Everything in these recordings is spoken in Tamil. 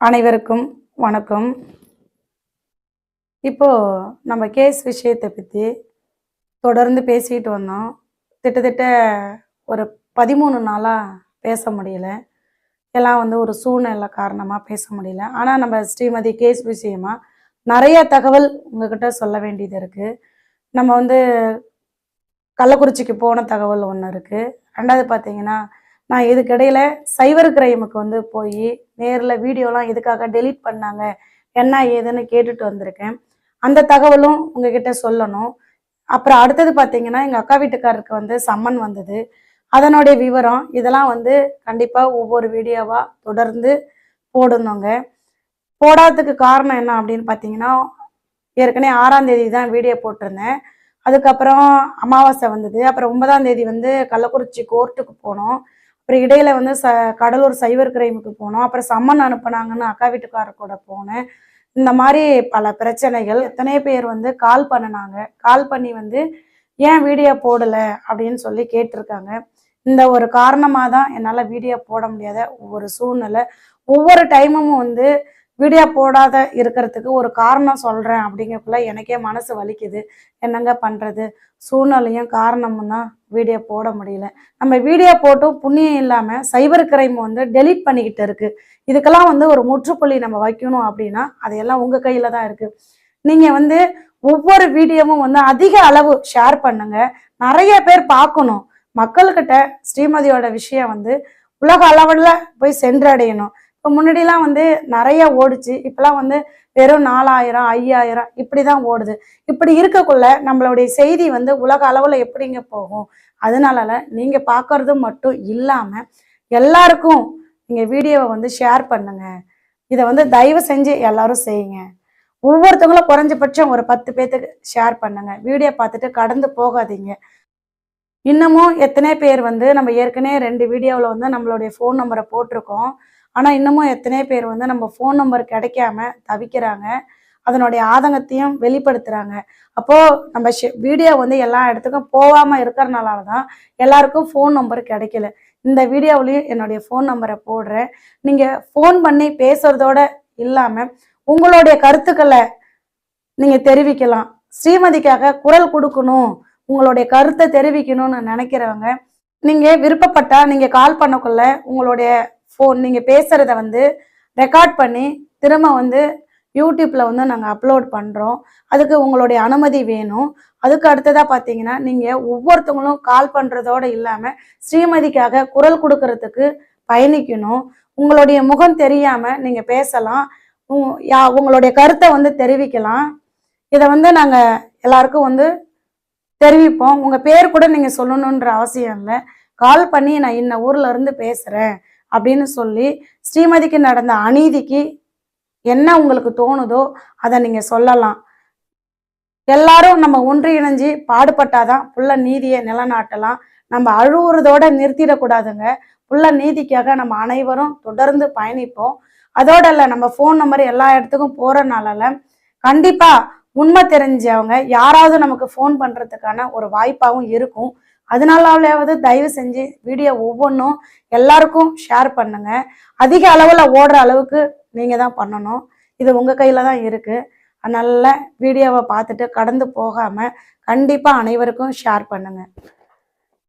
அனைவருக்கும் வணக்கம். இப்போது நம்ம கேஸ் விஷயத்தை பற்றி தொடர்ந்து பேசிக்கிட்டு வந்தோம். கிட்டத்தட்ட ஒரு பதிமூணு நாளாக பேச முடியல. எல்லாம் வந்து ஒரு சூழ்நிலை காரணமாக பேச முடியல. ஆனால் நம்ம ஸ்ரீமதி கேஸ் விஷயமா நிறைய தகவல் உங்ககிட்ட சொல்ல வேண்டியது இருக்குது நம்ம வந்து கள்ளக்குறிச்சிக்கு போன தகவல் ஒன்று இருக்குது ரெண்டாவது பார்த்தீங்கன்னா நான் இதுக்கிடையில் சைபர் கிரைமுக்கு வந்து போய் நேரில் வீடியோலாம் எதுக்காக டெலீட் பண்ணாங்க என்ன ஏதுன்னு கேட்டுட்டு வந்திருக்கேன். அந்த தகவலும் உங்ககிட்ட சொல்லணும். அப்புறம் அடுத்தது பார்த்தீங்கன்னா எங்கள் அக்கா வீட்டுக்காரருக்கு வந்து சம்மன் வந்தது. அதனுடைய விவரம் இதெல்லாம் வந்து கண்டிப்பாக ஒவ்வொரு வீடியோவாக தொடர்ந்து போடணுங்க. போடாததுக்கு காரணம் என்ன அப்படின்னு பார்த்தீங்கன்னா ஏற்கனவே ஆறாம் தேதி தான் வீடியோ போட்டிருந்தேன். அதுக்கப்புறம் அமாவாசை வந்தது. அப்புறம் ஒன்பதாம் தேதி வந்து கள்ளக்குறிச்சி கோர்ட்டுக்கு போனோம். அப்புறம் இடையில வந்து ச கடலூர் சைவர் கிரைமுக்கு போனோம். அப்புறம் சம்மன் அனுப்புனாங்கன்னு அக்கா வீட்டுக்காரர் கூட போனேன். இந்த மாதிரி பல பிரச்சனைகள். எத்தனை பேர் வந்து கால் பண்ணினாங்க. கால் பண்ணி வந்து ஏன் வீடியோ போடலை? அப்படின்னு சொல்லி கேட்டிருக்காங்க. இந்த ஒரு காரணமாக தான் என்னால் வீடியோ போட முடியாத ஒவ்வொரு சூழ்நிலை. ஒவ்வொரு டைமும் வந்து வீடியோ போடாத இருக்கிறதுக்கு ஒரு காரணம் சொல்கிறேன் அப்படிங்கிறப்பல எனக்கே மனசு வலிக்குது. என்னங்க பண்ணுறது சூழ்நிலையும் காரணமும் தான் வீடியோ போட முடியல. நம்ம வீடியோ போட்டும் புண்ணியம் இல்லாமல் சைபர் கிரைம் வந்து டெலீட் பண்ணிக்கிட்டு இருக்குது இதுக்கெல்லாம் வந்து ஒரு முற்றுப்புள்ளி நம்ம வைக்கணும் அப்படின்னா அதையெல்லாம் உங்கள் கையில் தான் இருக்குது நீங்கள் வந்து ஒவ்வொரு வீடியோவும் வந்து அதிக அளவு ஷேர் பண்ணுங்க. நிறைய பேர் பார்க்கணும். மக்கள்கிட்ட ஸ்ரீமதியோட விஷயம் வந்து உலக அளவில் போய் சென்றடையணும். இப்போ முன்னாடிலாம் வந்து நிறைய ஓடுச்சு. இப்போலாம் வந்து வெறும் நாலாயிரம் ஐயாயிரம் இப்படி தான் ஓடுது. இப்படி இருக்கக்குள்ள நம்மளுடைய செய்தி வந்து உலக அளவில் எப்படிங்க போகும்? அதனால நீங்கள் பார்க்கறது மட்டும் இல்லாமல் எல்லாருக்கும் நீங்கள் வீடியோவை வந்து ஷேர் பண்ணுங்க. இதை வந்து தயவு செஞ்சு எல்லாரும் செய்யுங்க. ஒவ்வொருத்தவங்களும் குறைஞ்சபட்சம் ஒரு பத்து பேர்த்துக்கு ஷேர் பண்ணுங்க. வீடியோ பார்த்துட்டு கடந்து போகாதீங்க. இன்னமும் எத்தனை பேர் வந்து நம்ம ஏற்கனவே ரெண்டு வீடியோவில் வந்து நம்மளுடைய ஃபோன் நம்பரை போட்டிருக்கோம். ஆனால் இன்னமும் எத்தனை பேர் வந்து நம்ம ஃபோன் நம்பர் கிடைக்காம தவிக்கிறாங்க. அதனுடைய ஆதங்கத்தையும் வெளிப்படுத்துகிறாங்க அப்போது நம்ம வீடியோ வந்து எல்லா இடத்துக்கும் போகாமல் இருக்கிறனால தான் எல்லாருக்கும் ஃபோன் நம்பர் கிடைக்கல. இந்த வீடியோவிலையும் என்னுடைய ஃபோன் நம்பரை போடுறேன். நீங்கள் ஃபோன் பண்ணி பேசுகிறதோட இல்லாமல் உங்களுடைய கருத்துக்களை நீங்கள் தெரிவிக்கலாம். ஸ்ரீமதிக்காக குரல் கொடுக்கணும். உங்களுடைய கருத்தை தெரிவிக்கணும்னு நினைக்கிறவங்க நீங்கள் விருப்பப்பட்டால் நீங்கள் கால் பண்ணக்குள்ள உங்களுடைய ஃபோன் நீங்கள் பேசுகிறத வந்து ரெக்கார்ட் பண்ணி திரும்ப வந்து யூடியூப்பில் வந்து நாங்கள் அப்லோட் பண்ணுறோம் அதுக்கு உங்களுடைய அனுமதி வேணும். அதுக்கு அடுத்ததாக பார்த்தீங்கன்னா நீங்கள் ஒவ்வொருத்தவங்களும் கால் பண்ணுறதோடு இல்லாமல் ஸ்ரீமதிக்காக குரல் கொடுக்கறதுக்கு பயணிக்கணும். உங்களுடைய முகம் தெரியாமல் நீங்கள் பேசலாம். யா உங்களுடைய கருத்தை வந்து தெரிவிக்கலாம். இதை வந்து நாங்கள் எல்லாருக்கும் வந்து தெரிவிப்போம். உங்கள் பேர் கூட நீங்கள் சொல்லணுன்ற அவசியம் இல்லை. கால் பண்ணி நான் இன்ன ஊரில் இருந்து பேசுகிறேன் அப்படின்னு சொல்லி ஸ்ரீமதிக்கு நடந்த அநீதிக்கு என்ன உங்களுக்கு தோணுதோ அதை நீங்கள் சொல்லலாம். எல்லாரும் நம்ம ஒன்றிணைஞ்சு பாடுபட்டாதான் புள்ள நீதியை நிலநாட்டலாம். நம்ம அழுவுறதோட நிறுத்திடக்கூடாதுங்க. புள்ள நீதிக்காக நம்ம அனைவரும் தொடர்ந்து பயணிப்போம். அதோட இல்லை நம்ம ஃபோன் நம்பர் எல்லா இடத்துக்கும் போகிறனால கண்டிப்பாக உண்மை தெரிஞ்சவங்க யாராவது நமக்கு ஃபோன் பண்ணுறதுக்கான ஒரு வாய்ப்பாகவும் இருக்கும். அதனாலாவது தயவு செஞ்சு வீடியோ ஒவ்வொன்றும் எல்லாருக்கும் ஷேர் பண்ணுங்க. அதிக அளவில் ஓடுற அளவுக்கு நீங்கள் தான் பண்ணணும். இது உங்கள் கையில் தான் இருக்குது அதனால வீடியோவை பார்த்துட்டு கடந்து போகாமல் கண்டிப்பாக அனைவருக்கும் ஷேர் பண்ணுங்க.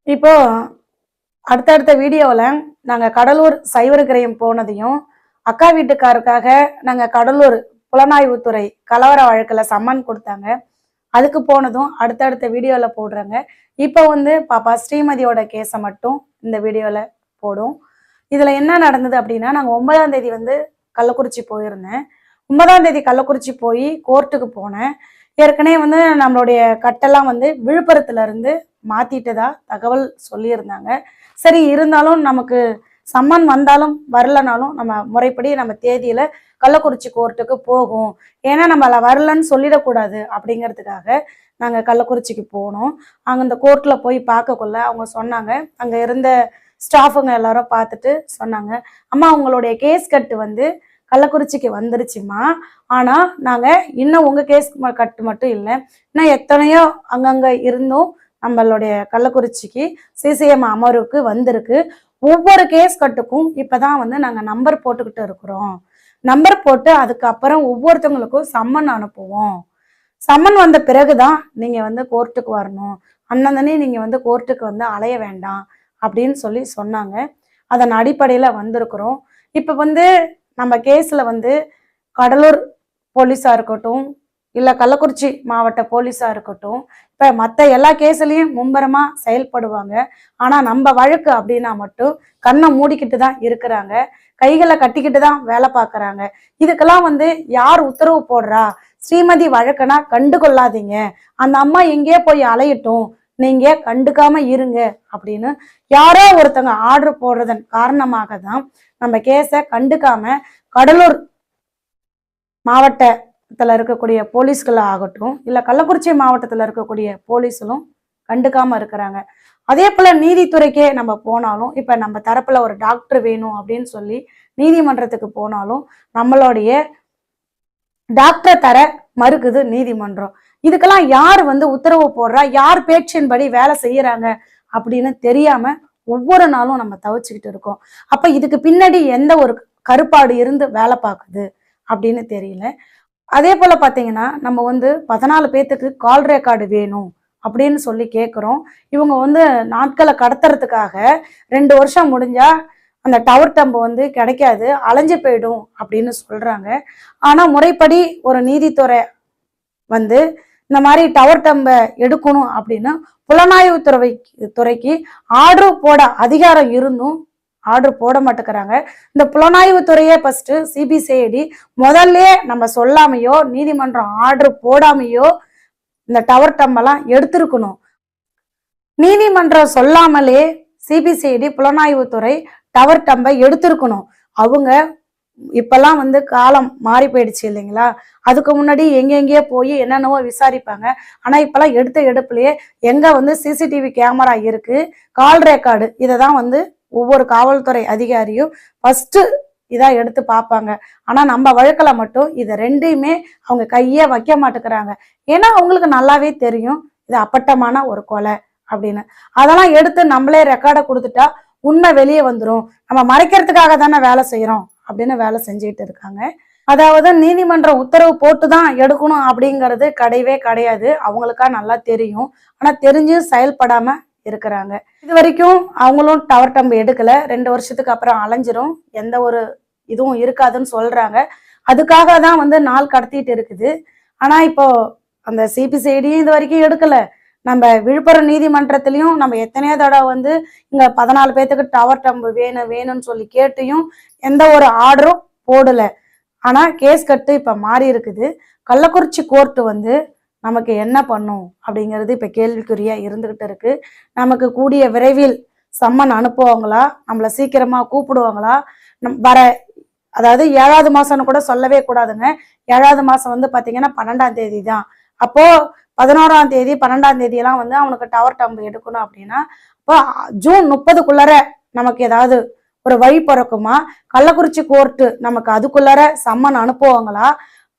இப்போது அடுத்தடுத்த வீடியோவில் நாங்கள் கடலூர் சைவருக்கிரையும் போனதையும் அக்கா வீட்டுக்காருக்காக நாங்கள் கடலூர் புலனாய்வுத்துறை கலவர வழக்கில் சம்மன் கொடுத்தாங்க. அதுக்கு போனதும் அடுத்தடுத்த வீடியோவில் போடுறாங்க. இப்போ வந்து பாப்பா ஸ்ரீமதியோட கேஸை மட்டும் இந்த வீடியோவில் போடும். இதில் என்ன நடந்தது அப்படின்னா நாங்கள் ஒன்பதாம் தேதி வந்து கள்ளக்குறிச்சி போயிருந்தேன். ஒன்பதாம் தேதி கள்ளக்குறிச்சி போய் கோர்ட்டுக்கு போனேன். ஏற்கனவே வந்து நம்மளுடைய கட்டெல்லாம் வந்து விழுப்புரத்துலேருந்து மாற்றிட்டதா தகவல் சொல்லியிருந்தாங்க. சரி இருந்தாலும் நமக்கு சம்மன் வந்தாலும் வரலனாலும் நம்ம முறைப்படி நம்ம தேதியில கள்ளக்குறிச்சி கோர்ட்டுக்கு போகும். ஏன்னா நம்மள வரலன்னு சொல்லிடக்கூடாது அப்படிங்கிறதுக்காக நாங்கள் கள்ளக்குறிச்சிக்கு போனோம். அங்கே இந்த கோர்ட்டில் போய் பார்க்கக்குள்ள அவங்க சொன்னாங்க. அங்கே இருந்த ஸ்டாஃபுங்க எல்லாரும் பார்த்துட்டு சொன்னாங்க. அம்மா உங்களுடைய கேஸ் கட்டு வந்து கள்ளக்குறிச்சிக்கு வந்துருச்சுமா ஆனால் நாங்கள் இன்னும் உங்கள் கேஸ் கட்டு மட்டும் இல்லை. இன்னும் எத்தனையோ அங்கங்கே இருந்தும் நம்மளுடைய கள்ளக்குறிச்சிக்கு சிசிஎம் அமர்வுக்கு வந்திருக்கு. ஒவ்வொரு கேஸ் கட்டுக்கும் இப்போதான் வந்து நாங்கள் நம்பர் போட்டுக்கிட்டு இருக்கிறோம். நம்பர் போட்டு அதுக்கப்புறம் ஒவ்வொருத்தவங்களுக்கும் சம்மன் அனுப்புவோம். சம்மன் வந்த பிறகுதான் நீங்கள் வந்து கோர்ட்டுக்கு வரணும். அண்ணந்தனே நீங்கள் வந்து கோர்ட்டுக்கு வந்து அலைய வேண்டாம் அப்படின்னு சொல்லி சொன்னாங்க. அதன் அடிப்படையில் வந்திருக்கிறோம். இப்போ வந்து நம்ம கேஸில் வந்து கடலூர் போலீஸாக இருக்கட்டும் இல்லை கள்ளக்குறிச்சி மாவட்ட போலீஸாக இருக்கட்டும் இப்போ மற்ற எல்லா கேஸ்லேயும் மும்பரமாக செயல்படுவாங்க. ஆனால் நம்ம வழக்கு அப்படின்னா மட்டும் கண்ணை மூடிக்கிட்டு தான் இருக்கிறாங்க. கைகளை கட்டிக்கிட்டு தான் வேலை பார்க்குறாங்க. இதுக்கெல்லாம் வந்து யார் உத்தரவு போடுறா? ஸ்ரீமதி வழக்கனா கண்டு கொள்ளாதீங்க. அந்த அம்மா எங்கேயே போய் அலையட்டும். நீங்க கண்டுக்காம இருங்க அப்படின்னு யாரோ ஒருத்தங்க ஆர்டர் போடுறதன் காரணமாக தான் நம்ம கேஸை கண்டுக்காம கடலூர் மாவட்ட மாவட்டத்தில் இருக்கக்கூடிய போலீஸ்கள் ஆகட்டும் இல்ல கள்ளக்குறிச்சி மாவட்டத்துல இருக்கக்கூடிய போலீஸ்களும் கண்டுக்காம இருக்கிறாங்க. அதே போல நீதித்துறைக்கே நம்ம போனாலும் இப்ப நம்ம தரப்புல ஒரு டாக்டர் வேணும் அப்படின்னு சொல்லி நீதிமன்றத்துக்கு போனாலும் நம்மளுடைய டாக்டரை தர மறுக்குது நீதிமன்றம். இதுக்கெல்லாம் யார் வந்து உத்தரவு போடுறா யார் பேச்சின்படி வேலை செய்யறாங்க அப்படின்னு தெரியாம ஒவ்வொரு நாளும் நம்ம தவிச்சுக்கிட்டு இருக்கோம். அப்ப இதுக்கு பின்னாடி எந்த ஒரு கருப்பாடு இருந்து வேலை பார்க்குது அப்படின்னு தெரியல. அதே போல் பார்த்தீங்கன்னா நம்ம வந்து பதினாலு பேர்த்துக்கு கால் ரெக்கார்டு வேணும் அப்படின்னு சொல்லி கேட்குறோம் இவங்க வந்து நாட்களை கடத்துறதுக்காக ரெண்டு வருஷம் முடிஞ்சால் அந்த டவர் டம்பு வந்து கிடைக்காது அலைஞ்சு போயிடும் அப்படின்னு சொல்கிறாங்க ஆனால் முறைப்படி ஒரு நீதித்துறை வந்து இந்த மாதிரி டவர் டம்பை எடுக்கணும் அப்படின்னு புலனாய்வு துறை துறைக்கு ஆர்டர் போட அதிகாரம் இருந்தும் ஆர்டர் போட மாட்டேங்கிறாங்க. இந்த புலனாய்வு துறையே ஃபர்ஸ்ட் சிபிசிஐடி முதல்ல நம்ம சொல்லாமையோ நீதிமன்றம் ஆர்டர் போடாமையோ இந்த டவர் டம்பெல்லாம் எடுத்திருக்கணும். நீதிமன்றம் சொல்லாமலே சிபிசிஐடி புலனாய்வுத்துறை டவர் டம்பை எடுத்திருக்கணும். அவங்க இப்பெல்லாம் வந்து காலம் மாறி போயிடுச்சு இல்லைங்களா? அதுக்கு முன்னாடி எங்கெங்கேயோ போய் என்னென்னவோ விசாரிப்பாங்க. ஆனால் இப்பெல்லாம் எடுத்த எடுப்புலயே எங்கே வந்து சிசிடிவி கேமரா இருக்குது கால் ரெக்கார்டு இதை தான் வந்து ஒவ்வொரு காவல்துறை அதிகாரியும் ஃபஸ்ட்டு இதாக எடுத்து பார்ப்பாங்க. ஆனால் நம்ம வழக்கில் மட்டும் இதை ரெண்டையுமே அவங்க கையே வைக்க மாட்டேங்கிறாங்க. ஏன்னா அவங்களுக்கு நல்லாவே தெரியும். இது அப்பட்டமான ஒரு கொலை அப்படின்னு. அதெல்லாம் எடுத்து நம்மளே ரெக்கார்டை கொடுத்துட்டா உண்மை வெளியே வந்துடும் நம்ம மறைக்கிறதுக்காக தானே வேலை செய்கிறோம் அப்படின்னு வேலை செஞ்சுக்கிட்டு இருக்காங்க. அதாவது நீதிமன்றம் உத்தரவு போட்டு தான் எடுக்கணும் அப்படிங்கிறது கிடையவே கிடையாது. அவங்களுக்கா நல்லா தெரியும். ஆனால் தெரிஞ்சும் செயல்படாமல் இருக்கிறாங்க. இது வரைக்கும் அவங்களும் டவர் டம்பு எடுக்கல. ரெண்டு வருஷத்துக்கு அப்புறம் அலைஞ்சிரும். எந்த ஒரு இதுவும் இருக்காதுன்னு சொல்றாங்க. அதுக்காக தான் வந்து நாள் கடத்திட்டு இருக்குது. ஆனா இப்போ அந்த சிபிசிஐடியும் இது வரைக்கும் எடுக்கல. நம்ம விழுப்புரம் நீதிமன்றத்திலயும் நம்ம எத்தனையோ தடவை வந்து இங்க பதினாலு பேத்துக்கு டவர் டம்பு வேணும் வேணும்னு சொல்லி கேட்டையும் எந்த ஒரு ஆர்டரும் போடல. ஆனா கேஸ் கட்டு இப்ப மாறி இருக்குது. கள்ளக்குறிச்சி கோர்ட்டு வந்து நமக்கு என்ன பண்ணும் அப்படிங்கிறது இப்போ கேள்விக்குறியாக இருந்துக்கிட்டு இருக்குது நமக்கு கூடிய விரைவில் சம்மன் அனுப்புவாங்களா? நம்மள சீக்கிரமாக கூப்பிடுவாங்களா? நம் வர அதாவது ஏழாவது மாதம்னு கூட சொல்லவே கூடாதுங்க. ஏழாவது மாதம் வந்து பார்த்தீங்கன்னா பன்னெண்டாம் தேதி தான் அப்போது பதினோராம் தேதி பன்னெண்டாம் தேதியெல்லாம் வந்து அவனுக்கு டவர் டம்பு எடுக்கணும் அப்படின்னா இப்போ ஜூன் முப்பதுக்குள்ளார நமக்கு ஏதாவது ஒரு வழி பிறக்குமா? கள்ளக்குறிச்சி கோர்ட்டு நமக்கு அதுக்குள்ளார சம்மன் அனுப்புவாங்களா?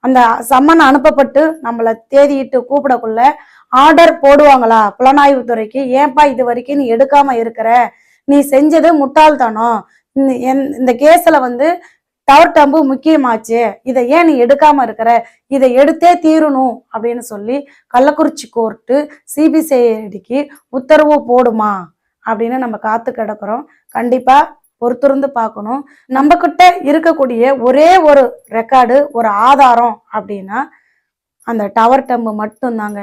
அந்த சம்மன் அனுப்பப்பட்டு நம்மளை தேதியிட்டு கூப்பிடக்குள்ள ஆர்டர் போடுவாங்களா? புலனாய்வு துறைக்கு ஏன்பா இது வரைக்கும் நீ எடுக்காம இருக்கிற? நீ செஞ்சது முட்டாள்தானோ இந்த- என்- இந்த கேஸ்ல வந்து டவர் டம்பு முக்கியமாச்சு. இதை ஏன் நீ எடுக்காம இருக்கிற? இதை எடுத்தே தீரணும். அப்படின்னு சொல்லி கள்ளக்குறிச்சி கோர்ட்டு சிபிசிஐடிக்கு உத்தரவு போடுமா? அப்படின்னு நம்ம காத்து கிடக்குறோம். கண்டிப்பா பொறுத்திருந்து பார்க்கணும். நம்ம கிட்ட இருக்கக்கூடிய ஒரே ஒரு ரெக்கார்டு ஒரு ஆதாரம் அப்படின்னா அந்த டவர் டம்பு மட்டும்தாங்க.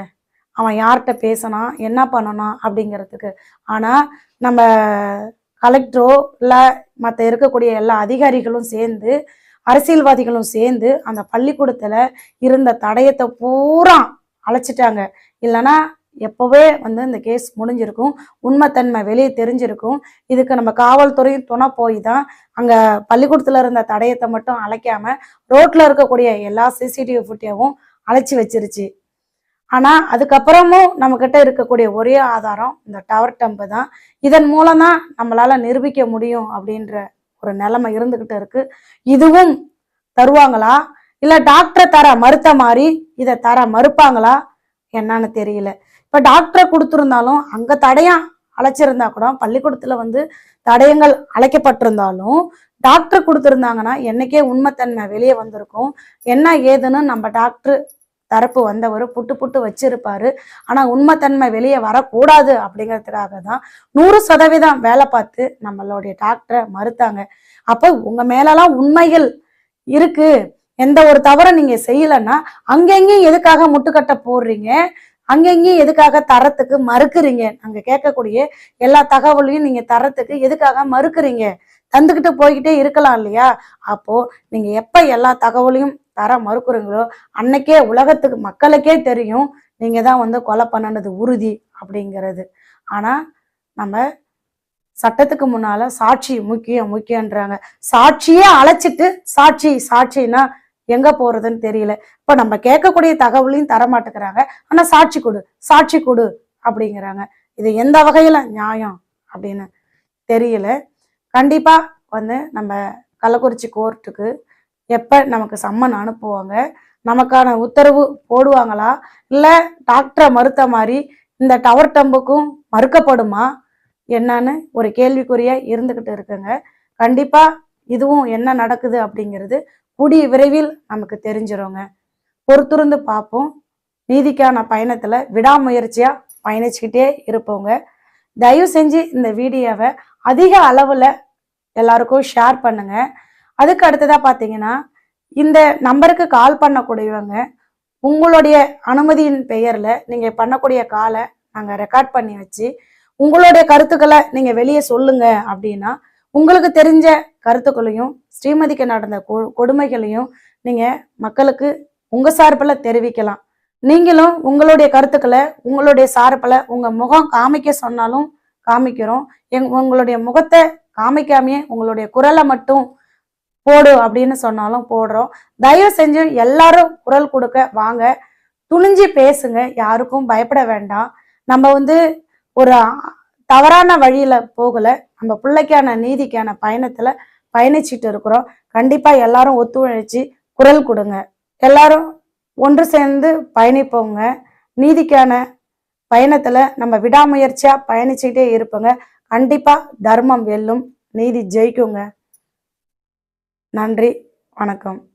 அவன் யார்கிட்ட பேசினா என்ன பண்ணணும் அப்படிங்கிறதுக்கு. ஆனால் நம்ம கலெக்டரோ இல்லை மற்ற இருக்கக்கூடிய எல்லா அதிகாரிகளும் சேர்ந்து அரசியல்வாதிகளும் சேர்ந்து அந்த பள்ளிக்கூடத்தில் இருந்த தடயத்தை பூரா அழைச்சிட்டாங்க. இல்லைன்னா எப்போவே வந்து இந்த கேஸ் முடிஞ்சிருக்கும். உண்மைத்தன்மை வெளியே தெரிஞ்சிருக்கும். இதுக்கு நம்ம காவல்துறையும் துணை போய் தான் அங்கே பள்ளிக்கூடத்தில் இருந்த தடயத்தை மட்டும் அழைக்காமல் ரோட்டில் இருக்கக்கூடிய எல்லா சிசிடிவி ஃபுட்டேவும் அழைச்சி வச்சிருச்சு. ஆனால் அதுக்கப்புறமும் நம்மக்கிட்ட இருக்கக்கூடிய ஒரே ஆதாரம் இந்த டவர் டம்பு தான். இதன் மூலம் தான் நம்மளால் நிரூபிக்க முடியும் அப்படின்ற ஒரு நிலைமை இருந்துக்கிட்டு இருக்கு. இதுவும் தருவாங்களா? இல்லை டாக்டரை தர மறுத்த மாதிரி இதை தர மறுப்பாங்களா? என்னன்னு தெரியல. இப்போ டாக்டரை கொடுத்துருந்தாலும் அங்க தடையாக அழைச்சிருந்தா கூட பள்ளிக்கூடத்தில் வந்து தடயங்கள் அழைக்கப்பட்டிருந்தாலும் டாக்டர் கொடுத்துருந்தாங்கன்னா என்னைக்கே உண்மைத்தன்மை வெளியே வந்திருக்கும். என்ன ஏதுன்னு நம்ம டாக்டர் தரப்பு வந்தவர் புட்டு புட்டு வச்சிருப்பாரு. ஆனா உண்மைத்தன்மை வெளியே வரக்கூடாது அப்படிங்கிறதுக்காக தான் நூறு சதவீதம் வேலை பார்த்து நம்மளுடைய டாக்டரை மறுத்தாங்க. அப்போ உங்க மேலெல்லாம் உண்மைகள் இருக்கு. எந்த ஒரு தவறை நீங்க செய்யலைன்னா அங்கங்கேயும் எதுக்காக முட்டுக்கட்டை போடுறீங்க? அங்கங்கேயும் எதுக்காக தரத்துக்கு மறுக்குறீங்க? அங்கே கேட்கக்கூடிய எல்லா தகவலையும் நீங்க தரத்துக்கு எதுக்காக மறுக்கிறீங்க? தந்துக்கிட்டு போய்கிட்டே இருக்கலாம் இல்லையா? அப்போ நீங்க எப்ப எல்லா தகவலையும் தர மறுக்கிறீங்களோ அன்னைக்கே உலகத்துக்கு மக்களுக்கே தெரியும் நீங்க தான் வந்து கொலை பண்ணனது உறுதி அப்படிங்கிறது. ஆனா நம்ம சட்டத்துக்கு முன்னால சாட்சி முக்கியம் முக்கியன்றாங்க சாட்சியே அழைச்சிட்டு சாட்சி சாட்சின்னா எங்க போறதுன்னு தெரியல. இப்ப நம்ம கேட்கக்கூடிய தகவலையும் தர மாட்டேங்கிறாங்க ஆனா சாட்சி கொடு சாட்சி கொடு அப்படிங்கிறாங்க. இது எந்த வகையில நியாயம் அப்படின்னு தெரியல. கண்டிப்பா வந்து நம்ம கள்ளக்குறிச்சி கோர்ட்டுக்கு எப்போ நமக்கு சம்மன் அனுப்புவாங்க? நமக்கான உத்தரவு போடுவாங்களா? இல்லை டாக்டரை மறுத்த மாதிரி இந்த டவர் டம்புக்கும் மறுக்கப்படுமா? என்னன்னு ஒரு கேள்விக்குறியாக இருந்துக்கிட்டு இருக்குங்க. கண்டிப்பாக இதுவும் என்ன நடக்குது அப்படிங்கிறது கூடிய விரைவில் நமக்கு தெரிஞ்சிருங்க. பொறுத்திருந்து பார்ப்போம். நீதிக்கான பயணத்துல விடாமுயற்சியா பயணிச்சுக்கிட்டே இருப்போங்க. தயவு செஞ்சு இந்த வீடியோவை அதிக அளவுல எல்லாருக்கும் ஷேர் பண்ணுங்க. அதுக்கு அடுத்ததா பார்த்தீங்கன்னா இந்த நம்பருக்கு கால் பண்ணக்கூடியவங்க உங்களுடைய அனுமதியின் பெயர்ல நீங்க பண்ணக்கூடிய காலை நாங்கள் ரெக்கார்ட் பண்ணி வச்சு உங்களுடைய கருத்துக்களை நீங்கள் வெளியே சொல்லுங்க அப்படின்னா உங்களுக்கு தெரிஞ்ச கருத்துக்களையும் ஸ்ரீமதிக்கு நடந்த கொ- கொடுமைகளையும் நீங்கள் மக்களுக்கு உங்கள் சார்பில் தெரிவிக்கலாம். நீங்களும் உங்களுடைய கருத்துக்களை உங்களுடைய சார்பில் உங்கள் முகம் காமிக்க சொன்னாலும் காமிக்கிறோம். எங் உங்களுடைய முகத்தை காமிக்காமையே உங்களுடைய குரலை மட்டும் போடு அப்படின்னு சொன்னாலும் போடுறோம். தயவு செஞ்சு எல்லாரும் குரல் கொடுக்க வாங்க. துணிஞ்சு பேசுங்க. யாருக்கும் பயப்பட வேண்டாம். நம்ம வந்து ஒரு தவறான வழியில போகல. நம்ம பிள்ளைக்கான நீதிக்கான பயணத்துல பயணிச்சிட்டு இருக்கிறோம். கண்டிப்பா எல்லாரும் ஒத்துழைச்சு குரல் கொடுங்க. எல்லாரும் ஒன்று சேர்ந்து பயணிப்போங்க. நீதிக்கான பயணத்துல நம்ம விடாமுயற்சியா பயணிச்சுக்கிட்டே இருப்போங்க. கண்டிப்பா தர்மம் வெல்லும். நீதி ஜெயிக்குங்க. நன்றி. வணக்கம்.